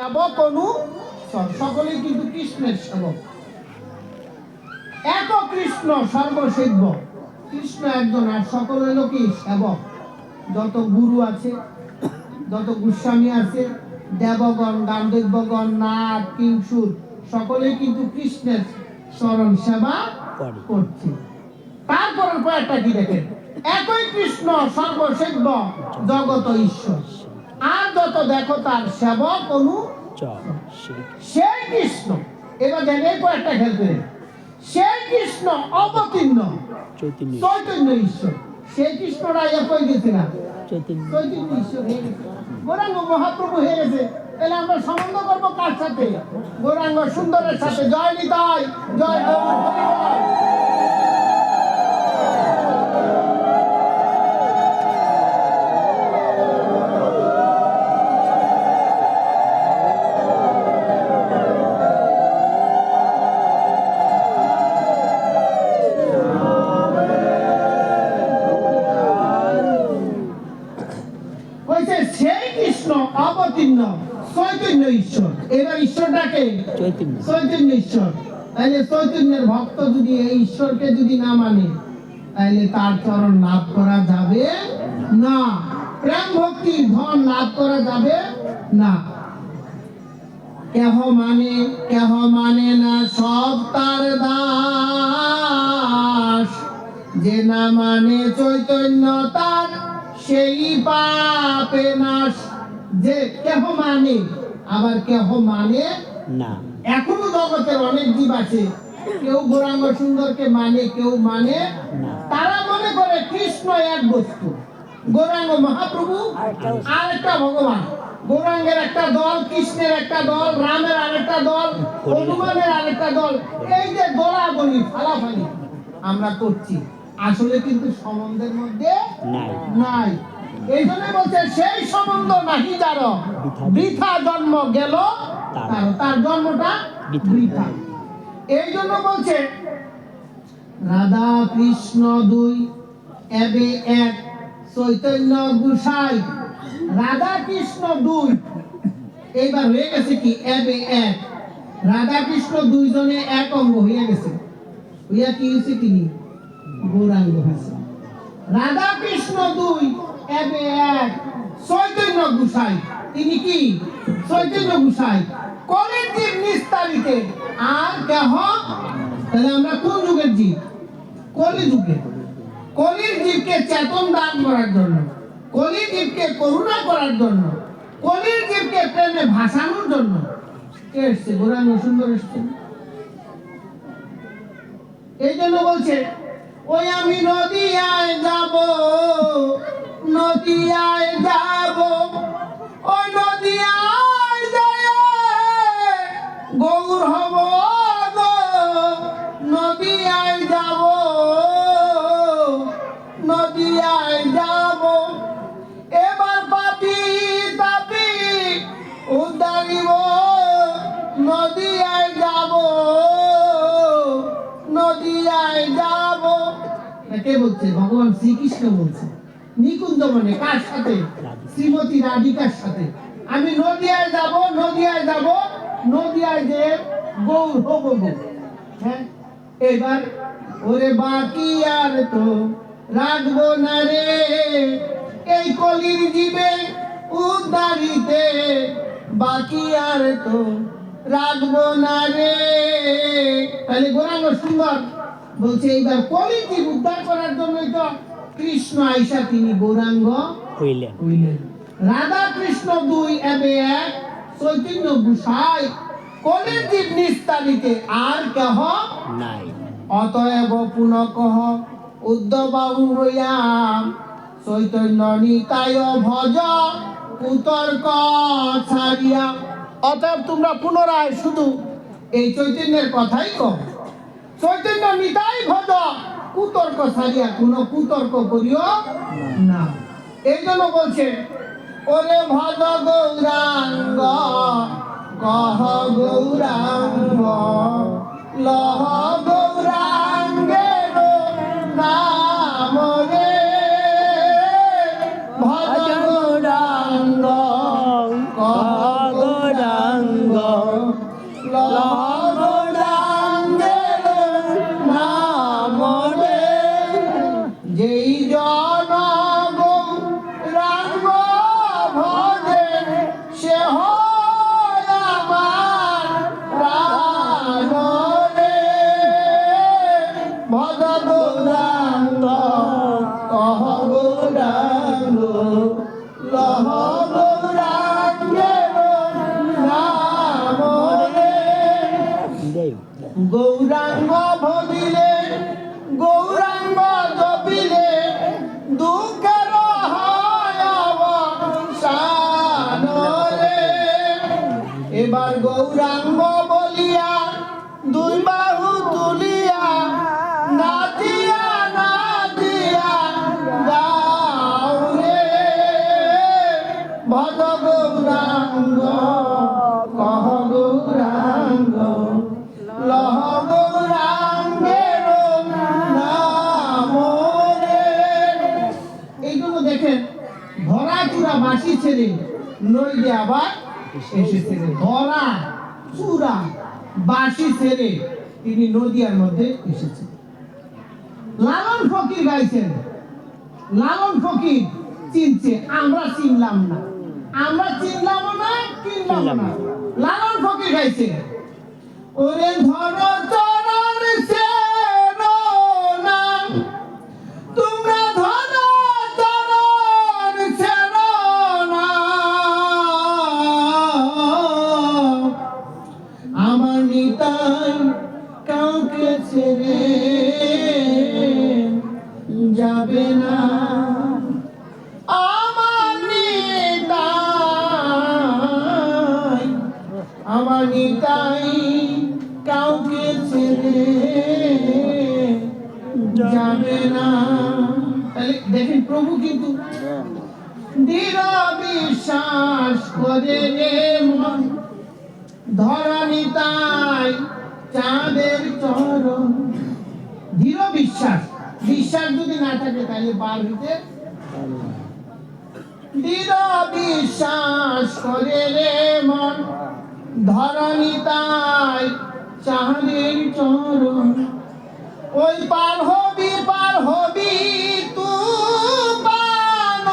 সেবক অনু সকলেই কিন্তু কৃষ্ণের সেবক। এক কৃষ্ণ সর্বসেব্য কৃষ্ণ একজন আর সকল হলো সেবক। যত গুরু আছে যত গোস্বামী আছে দেবগণ গান্ধর্বগণ নাথ কিংসুর সকলেই কিন্তু কৃষ্ণের চরণ সেবা করছে। তারপর কয়েকটা কি দেখেন? একই কৃষ্ণ সর্বসেব্য জগত ঈশ্বর। আর যত দেখো তার সেবক অনু সেই কৃষ্ণ। এবার দেখে কয়েকটা খেল করে। সেই কৃষ্ণ অবতীর্ণ। চৈতন্য ঈশ্বর। সেই কৃষ্ণরা একই গেছে না? চৈতন্য। চৈতন্য ঈশ্বর হয়ে গেছে। গৌরাঙ্গ মহাপ্রভু হয়ে গেছে। তাহলে আমরা সম্বন্ধ করব কার সাথে? গৌরাঙ্গ সুন্দরের সাথে। জয় নিতাই। জয় অবতীর্ণ চৈতন্য ঈশ্বর। এবার ঈশ্বরটাকে চৈতন্য। চৈতন্য ঈশ্বর। তাইলে চৈতন্যের ভক্ত যদি এই ঈশ্বরকে যদি না মানে তাইলে তার চরণ লাভ করা যাবে না। প্রেম ভক্তি ধন লাভ করা যাবে না। কেহ মানে কেহ মানে না সব তার দাস। যে না মানে চৈতন্য তার সেই পাপে নাশ। যে কেহ মানে আবার কেহ মানে না। এখনও জগতের অনেক জীব আছে। কেউ গৌরাঙ্গ সুন্দরকে মানে কেউ মানে তারা মনে করে কৃষ্ণ এক বস্তু। গৌরাঙ্গ মহাপ্রভু আর একটা ভগবান। গৌরাঙ্গের একটা দল কৃষ্ণের একটা দল রামের আরেকটা দল হনুমানের আরেকটা দল। এই যে দলাবলি ফালাফালি আমরা করছি। আসলে কিন্তু সম্বন্ধের মধ্যে নাই। নাই। এই জন্য বলছে সেই সম্বন্ধ নাহি যার বৃথা। জন্ম গেল তার তার জন্মটা বৃথা। বৃথা। এই জন্য বলছে রাধা কৃষ্ণ দুই এবে এক চৈতন্য গুসাই। রাধা কৃষ্ণ দুই। এইবার হয়ে গেছে কি? এবে এক। রাধা কৃষ্ণ দুইজনে এক অঙ্গ হয়ে গেছে। হইয়া কি হয়েছে তিনি? গৌরাঙ্গ হয়েছে রাধা কৃষ্ণ দুই চৈতন্য গুসাই। তিনি কি? চৈতন্য গুসাই। কলের জীব নিস্তারিতে আর কেহ তাহলে আমরা কোন যুগের জীব? কলি যুগে। কলির জীবকে চেতন দান করার জন্য। কলির জীবকে করুণা করার জন্য। কলির জীবকে প্রেমে ভাসানোর জন্য। কে এসছে? গৌরাঙ্গ সুন্দর এসছে। এই জন্য বলছে, ওই আমি নদিয়ায় যাব। নদিয়ায় যাব। ওই নদিয়ায় যায় গৌর হব নদিয়ায় যাব। নদিয়ায় যাব। এবার পাপি তাপি উদ্ধারিব নদিয়ায় যাব। নদিয়ায় যাব। কে বলছে? ভগবান শ্রীকৃষ্ণ বলছে। নিকুঞ্জ মনে কার সাথে? শ্রীমতী রাধিকার সাথে। আমি নদিয়ায় যাব নদিয়ায় যাব নদিয়ায় যে গৌর হব হ্যাঁ এবার ওরে বাকি আর তো রাখব না রে। এই কলির জীবে উদ্ধারিতে বাকি আর তো রাখব না রে। তাহলে গোরাঙ্গ সুন্দর বলছে এইবার কলির জীব উদ্ধার করার জন্যই তো কৃষ্ণ আইসা তিনি গৌরাঙ্গ হইলেন। রাধা কৃষ্ণ দুই এবে এক চৈতন্য গুসাই কলির জীব নিস্তারিতে আর কেহ নাই। অতএব পুনকহ উদ্ধবাবু হইয়াম চৈতন্য নিতায় ভজ কুতর্ক ছাড়িয়া। অতএব তোমরা পুনরায় শুধু এই চৈতন্যের কথাই কও। চৈতন্য নিতাই ভজ কুতর্ক সারিয়া কোনো কুতর্ক করিও না। এই জন্য বলছে, ওরে ভজ গৌরাঙ্গ, কহ গৌরাঙ্গ, লহ গৌরাঙ্গের গৌরাঙ্গ ভবিলে গৌরাঙ্গ জপিলে দুঃখের। এবার গৌরাঙ্গ বাসি ছেড়ে নইলে আবার এসেছে। ধরা চূড়া বাসি ছেড়ে তিনি নদিয়ার মধ্যে এসেছেন লালন ফকির গাইছেন। লালন ফকির চিনছে আমরা চিনলাম না। আমরা চিনলাম না কিনলাম না। লালন ফকির গাইছে ওরে ধর যাবে না। আমার কাউকে ছেড়ে যাবে না। দেখেন, প্রভু কিন্তু দৃঢ় বিশ্বাস করে রে মন। চাঁদের চরণ, দৃঢ় বিশ্বাস। বিশ্বাস যদি না থাকে তাহলে পার হইতে বিশ্বাস করে রে মন ধরণী তাই চাঁদের চরণ। ওই পার হবি পার হবি তুফান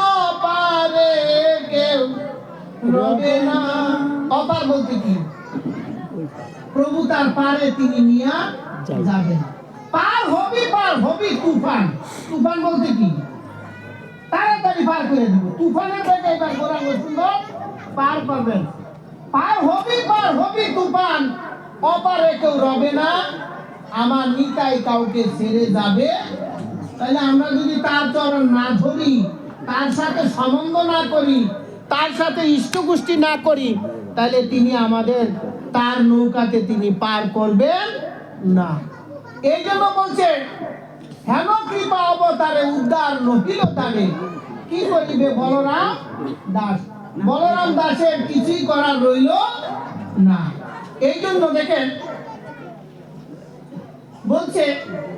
পারে কেউ রবে না। অপার বলতে কি? প্রভু তার পারে তিনি নিয়া। যাবেন। পার হবি পার হবি, তুফান। তুফান বলতে কি? তাড়াতাড়ি পার করে দিব। তুফানের বেগে এবার গোরা সুন্দর, পার করবেন পার হবি পার হবি, তুফান। অপারে কেউ রবে না। আমার নিতাই কাউকে ছেড়ে যাবে। তাহলে আমরা যদি তার চরণ না ধরি, তার সাথে সম্বন্ধ না করি, তার সাথে ইষ্টকুষ্টি না করি, তাহলে তিনি আমাদের, তার নৌকাতে তিনি পার করবেন না। এই জন্য বলছে হেন কৃপা অবতারে উদ্ধার নহিল তারে কি করিবে বলরাম দাস? বলরাম দাসের কিছুই করার রইল না। এই জন্য দেখেন, বলছে,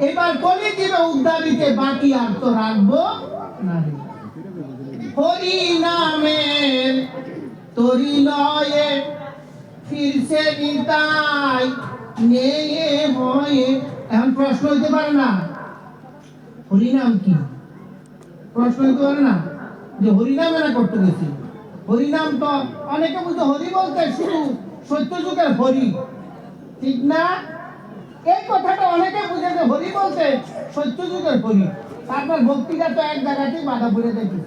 এবার কলি দিবে উদ্ধারিতে বাকি আর তো রাখব না। হরি নামের তরি লয়ে ফিরছে নিতাই নেয়ে ভয়ে এখন প্রশ্ন হইতে পারে না। হরিনাম কি? প্রশ্ন হইতে পারে না? যে হরিনাম না করতে গেছি। হরিনাম তো অনেকে বুঝতে হরি বলতে শুধু সত্য যুগের হরি। ঠিক না? এই কথাটা অনেকে বুঝে যে হরি বলতে সত্য যুগের হরি। তারপর ভক্তিটা তো এক জায়গাতেই বাধা পড়ে দেখি